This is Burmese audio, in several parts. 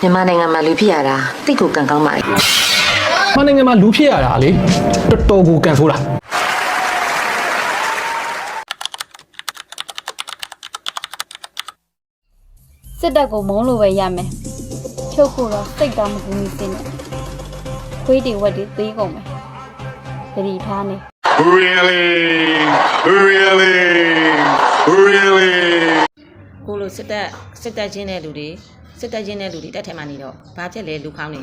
မြန်မာနိုင်ငံမှာလူဖြစ်ရတာတိတ်ကိုကံကောင်းပါလေ။မနိုင်ငံမှာလူဖြစ်ရတာလေတော်တော်ကိုကန်ဆိုးတာစစ်တပ်ကိုမုန်းလို့ပဲရမယ်ဖြုတ်ဖို့တော့စိတ်ကောင်းမကူမီစင်းနဲ့ခွေးတွေဝက်တွေသေးကုန်မယ်သတိထားနေ Really? Really? Really? ကိုလိုစစ်တပ်စစ်တပ်ချင်းတဲ့လူတွေ စစ်တပ်ချင်းတဲ့လူတွေတက်ထဲမှာနေတော့ဘာဖြစ်လဲလူခေါင်းနေ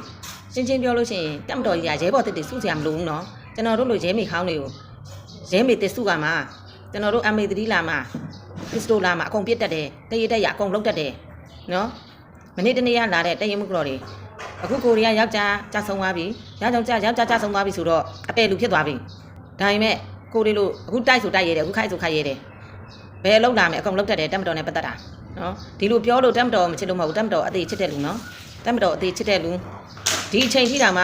ရှင်းချင်းပြောလို့ရှိရင်တက်မတော်ကြီးကရဲဘော်တစ်တွေစုစရာမလိုဘူးနော်ကျွန်တော်တို့လိုရဲမိခေါင်းတွေကိုရဲမိတစ်စုကမှကျွန်တော်တို့အမေသတိလာမှာပစ္စတိုလာမှာအကုန်ပြစ်တတ်တယ်တရတက်ရအကုန်လုံးတတ်တယ်နော်မနေ့တနေ့ကလာတဲ့တရမှုကတော်တွေအခုကိုရီးယားယောက်ျားကြာဆုံးသွားပြီယောက်ျားကြာယောက်ျားကြာဆုံးသွားပြီဆိုတော့အပယ်လူဖြစ်သွားပြီဒါပေမဲ့ကိုရီလိုအခုတိုက်ဆိုတိုက်ရဲတယ်အခုခိုက်ဆိုခိုက်ရဲတယ်ဘယ်လောက်လာမယ်အကုန်လောက်တတ်တယ်တက်မတော်နဲ့ပတ်သက်တာ နော်ဒီလိုပြောလို့တက်မတော်မချစ်လို့မဟုတ်ဘူးတက်မတော်အသေးချစ်တဲ့လူနော်တက်မတော်အသေးချစ်တဲ့လူဒီအချိန်ရှိတာမှ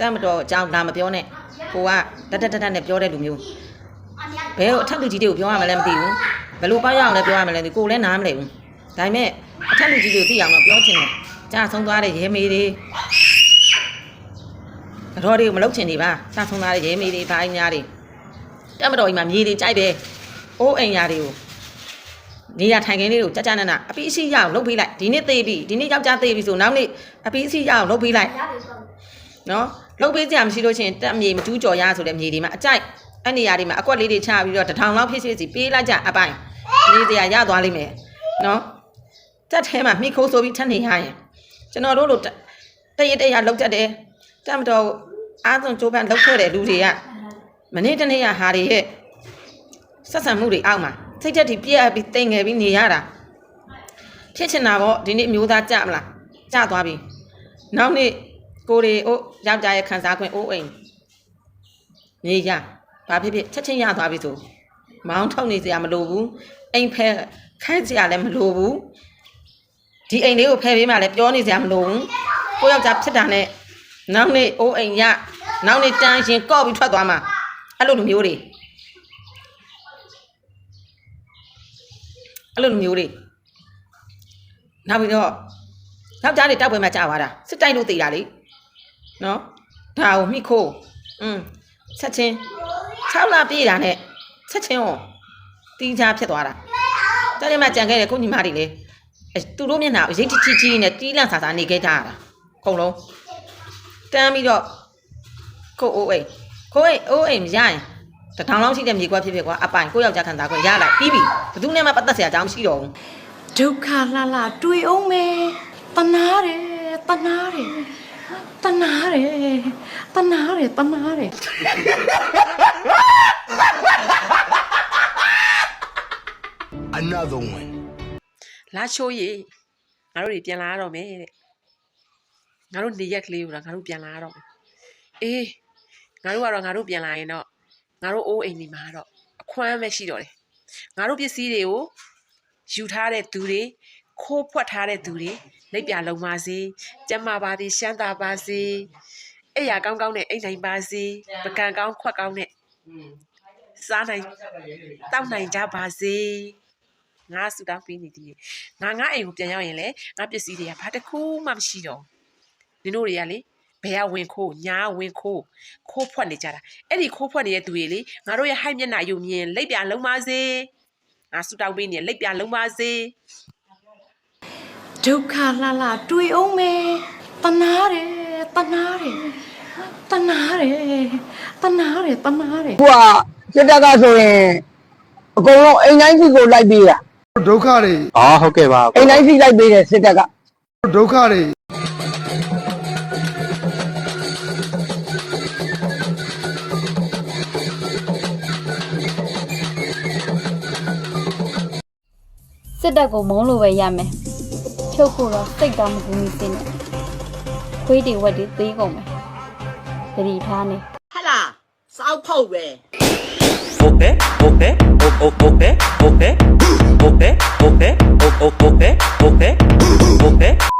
တက်မတော်အကြောင်းလာမပြောနဲ့ကိုကတက်တက်တက်တက်နဲ့ပြောတဲ့လူမျိုးဘယ်လိုအထက်လူကြီးတွေကိုပြောရမလဲမသိဘူးဘယ်လိုပေါက်ရအောင်လဲပြောရမလဲဒီကိုလည်းနားမလဲဘူးဒါပေမဲ့အထက်လူကြီးတွေကိုသိအောင်တော့ပြောချင်တယ်ကြာဆုံးသွားတဲ့ရဲမေးတွေတော်တွေကိုမလုပ်ချင်နေပါကြာဆုံးသွားတဲ့ရဲမေးတွေဘာအညာတွေတက်မတော်ကြီးမှာမြေတွေကြိုက်တယ်အိုးအိမ်ယာတွေကို နေရထိုင်ခင်းလေးကိုကြကြနနအပီးအစီရအောင်လုပ်ပေးလိုက်ဒီနေ့သေးပြီဒီနေ့ယောက်ျားသေးပြီဆိုနောက်နေ့အပီးအစီရအောင်လုပ်ပေးလိုက်နော်လုပ်ပေးကြမရှိလို့ချင်းတက်မြေမကျူးကြော်ရဆိုတဲ့မြေတွေမှာအကြိုက်အဲ့နေရာတွေမှာအကွက်လေးတွေချပြီးတော့တထောင်လောက်ဖြစ်ဖြစ်စီပေးလိုက်ကြအပိုင်နေစရာရသွားလိမ့်မယ်နော်တက်ထဲမှာမိခိုးဆိုပြီးထပ်နေရရင်ကျွန်တော်တို့လိုတရတရလောက်တတ်တယ်တက်မတော်အားသွန်ကြိုးပမ်းလောက်ခဲ့တဲ့လူတွေကမနေ့တနေ့ရဟာတွေရဲ့ဆက်ဆံမှုတွေအောက်မှာ စိတ်သက်တွေပြည့်အပ်ပြီးတိမ်ငယ်ပြီးနေရတာဖြစ်ချင်တာပေါ့ဒီနေ့အမျိုးသားကြမလားကြသွားပြီနောက်နေ့ကိုရီအိုးယောက်ျားရဲ့ခံစားခွင့်အိုးအိမ်နေရဘာဖြစ်ဖြစ်ချက်ချင်းရသွားပြီဆိုမောင်းထုတ်နေစရာမလိုဘူးအိမ်ဖဲခိုင်းစရာလည်းမလိုဘူးဒီအိမ်လေးကိုဖဲပေးမှလည်းပြောနေစရာမလိုဘူးကိုယောက်ျားဖြစ်တာနဲ့နောက်နေ့အိုးအိမ်ရနောက်နေ့တန်းရှင်ကော့ပြီးထွက်သွားမှာအဲ့လိုလူမျိုးတွေ အဲ့လိုလိုမျိုးတွေနောက်ပြီးတော့ယောက်ျားတွေတောက်ပွဲမှာကြာသွားတာစစ်တိုက်လို့တည်တာလေနော်ဒါကိုမိခိုးอืมဆက်ချင်း6လပြည့်တာနဲ့ဆက်ချင်းဟောတီးချာဖြစ်သွားတာတော်တယ်မှာကြံခဲ့တယ်ကိုညီမတွေလေအဲသူတို့မျက်နှာကိုရိတ်ချီချီနဲ့တီးလန့်ဆာဆာနေခဲ့ကြရတာအကုန်လုံးတန်းပြီးတော့ကိုအိုးအိမ်ကိုအိမ်အိုးအိမ်မရရင် တထောင်လောက်ရှိတဲ့မြေကွက်ဖြစ်ဖြစ်ကွာအပိုင်ကိုယောက်ျားခံစားခွင့်ရလိုက်ပြီးပြီဘယ်သူနဲ့မှပတ်သက်စရာအကြောင်းမရှိတော့ဘူးဒုက္ခလှလှတွေ့အောင်မယ်တနာတယ်တနာတယ်တနာတယ်တနာတယ်တနာတယ် Another one. လာချိုးရေငါတို့တွေပြန်လာရတော့မယ်တဲ့ငါတို့နေရက်ကလေးကိုတော့ငါတို့ပြန်လာရတော့မယ်အေးငါတို့ကတော့ငါတို့ပြန်လာရင်တော့ ငါတို့အိုးအိမ်ဒီမှာတော့အခွမ်းပဲရှိတော့တယ်ငါတို့ပစ္စည်းတွေကိုယူထားတဲ့သူတွေခိုးဖွက်ထားတဲ့သူတွေလက်ပြလုံးပါစေကျမ်းမာပါစေရှမ်းသာပါစေအဲ့ရကောင်းကောင်းနဲ့အိမ်နိုင်ပါစေပကံကောင်းခွက်ကောင်းနဲ့စားနိုင်တောက်နိုင်ကြပါစေငါဆူတောင်းပေးနေသေးတယ်ငါငါအိမ်ကိုပြန်ရောက်ရင်လေငါပစ္စည်းတွေကဘာတစ်ခုမှမရှိတော့ဘူးနင်တို့တွေကလေ ဘယ်ကဝင်ခိုးညာကဝင်ခိုးခိုးဖွက်နေကြတာအဲ့ဒီခိုးဖွက်နေတဲ့သူတွေလေငါတို့ရဲ့ဟိုက်မျက်နှာယုံမြင်လက်ပြလုံးပါစေငါဆူတောင်းပေးနေလက်ပြလုံးပါစေဒုက္ခလှလှတွေ့အောင်မယ်တနာတယ်တနာတယ်တနာတယ်တနာတယ်တနာတယ်ခုကစစ်တပ်ကဆိုရင်အကုန်လုံးအိမ်တိုင်းစီကိုလိုက်ပေးတာဒုက္ခတွေอ๋อဟုတ်ကဲ့ပါအိမ်တိုင်းစီလိုက်ပေးတယ်စစ်တပ်ကဒုက္ခတွေ စစ်တပ်ကိုမုန်းလို့ပဲရမယ်ဖြုတ်ဖို့တော့စိတ်ကောင်းမကူမိစေနဲ့ခွေးတွေဝက်တွေသေးကုန်မယ်တတိထားနေဟလာစောက်ဖို့ပဲโอเปโอเปโอโอโอเปโอเปโอเปโอเปโอเปโอเปโอเป